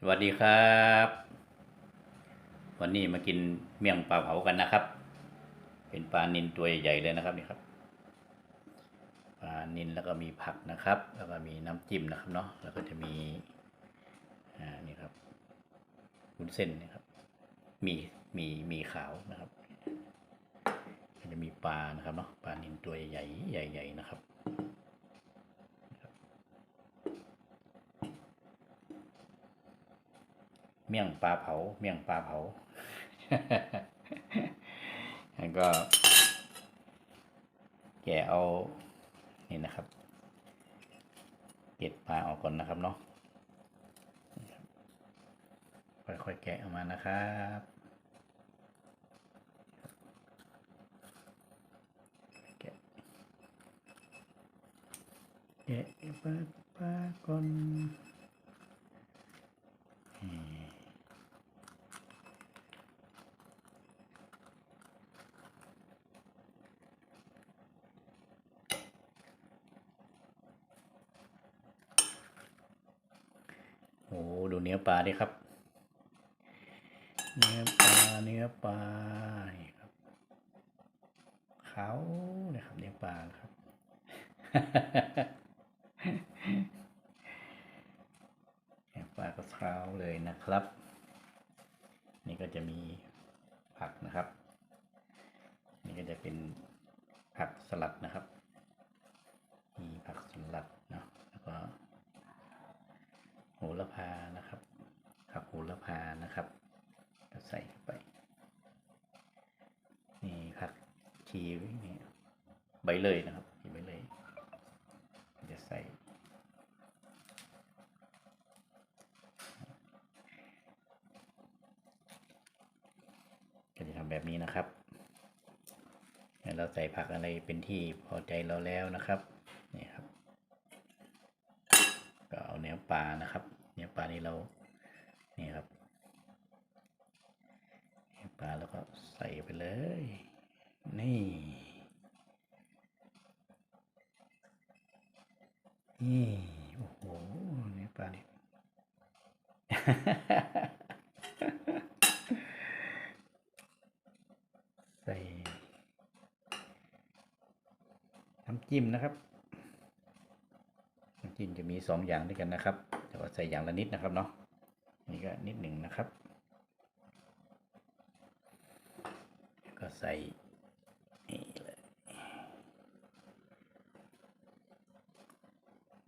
สวัสดีครับ วันนี้มากินเมี่ยงปลาเผากันนะครับ เป็นปลานินตัวใหญ่เลยนะครับนี่ครับปลานินแล้วก็มีผักนะครับ แล้วก็มีน้ำจิ้มนะครับเนาะแล้วก็จะมีอ่านี่ครับวุ้นเส้นนะครับ มีมีมีขาวนะครับจะมีปลานะครับเนาะปลานินตัวใหญ่ใหญ่ๆนะครับ เมี่ยงปลาเผา เมี่ยงปลาเผาแล้วก็ แกะเอา นี่นะครับ เกล็ดปลาออกก่อนนะครับเนาะค่อยๆแกะออกมานะครับแกะปลาปลาก่อนอืม โอ้ดู เนื้อปลาดิครับ เนื้อปลาเนื้อปลานี่ครับขาวนะครับเนื้อปลาครับเนื้อปลาก็ขาวเลยนะครับ นี่ก็จะมีผักนะครับ นี่ก็จะเป็นผักสลัดนะครับ มีผักสลัดเนาะแล้วก็ โหระพานะครับผักโหระพานะครับก็ใส่ไปนี่ผักชีนี่ใบเลยนะครับใบเลยจะใส่ก็จะทำแบบนี้นะครับแล้วเราใส่ผักอะไรเป็นที่พอใจเราแล้วนะครับ ก็เอาเนื้อ ปลานะครับ เนื้อปลานี่เรานี่ครับเนื้อปลาแล้วก็ใส่ไปเลย นี่ นี่ โอ้โห เนื้อปลานี่ใส่น้ำจิ้มนะครับ น้ำจิ้มจะมีสองอย่างด้วยกันนะครับ แต่ว่าใส่อย่างละนิดนะครับเนาะนี่ก็นิดหนึ่งนะครับ ก็ใส่นี่เลย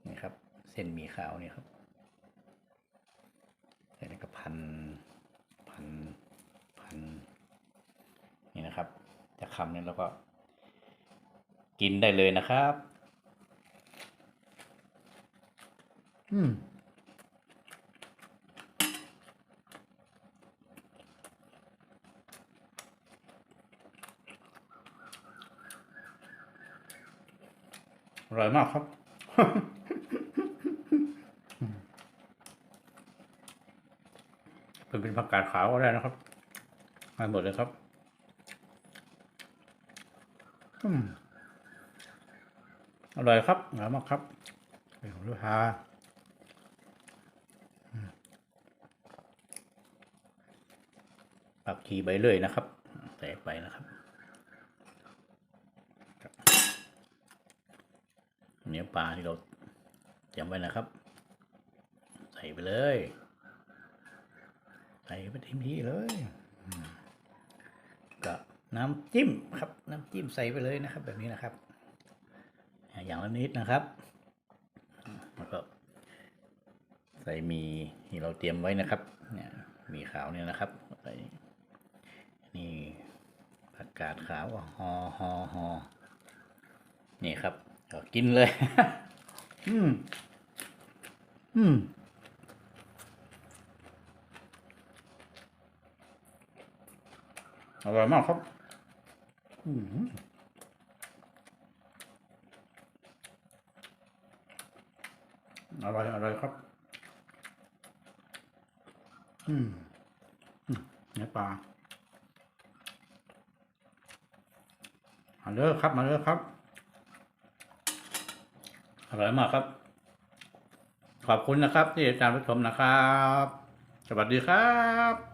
นี่ครับ เส้นมีขาวเนี่ยครับใส่แล้วก็พันพันพันนี่นะครับจะคำนี้แล้วก็กินได้เลยนะครับ อืมอร่อยมากครับ เป็นเป็นผักกาดขาวก็ได้นะครับมาหมดเลยครับอืมอร่อยครับอร่อยมากครับเป็นของลูกค้าอืม ปักขีใบเลยนะครับใส่ไปนะครับเนื้อปลาที่เราเตรียมไว้นะครับ ใส่ไปเลย ใส่ไปเต็มที่เลยกับน้ำจิ้มครับ น้ำจิ้มใส่ไปเลยนะครับ แบบนี้นะครับ อย่างละนิดนะครับแล้วก็ใส่มีที่เราเตรียมไว้นะครับ เนี่ยมีขาวเนี่ยนะครับใส่ นี่ผักกาดขาวหอหอหอนี่ครับก็กินเลย อืม อืมอร่อยมากครับ อืมอร่อยอร่อยครับ อืมอืมเนื้อปลา มาเลยครับ มาเลยครับ อร่อยมากครับ ขอบคุณนะครับ ที่ติดตามรับชมนะครับ สวัสดีครับ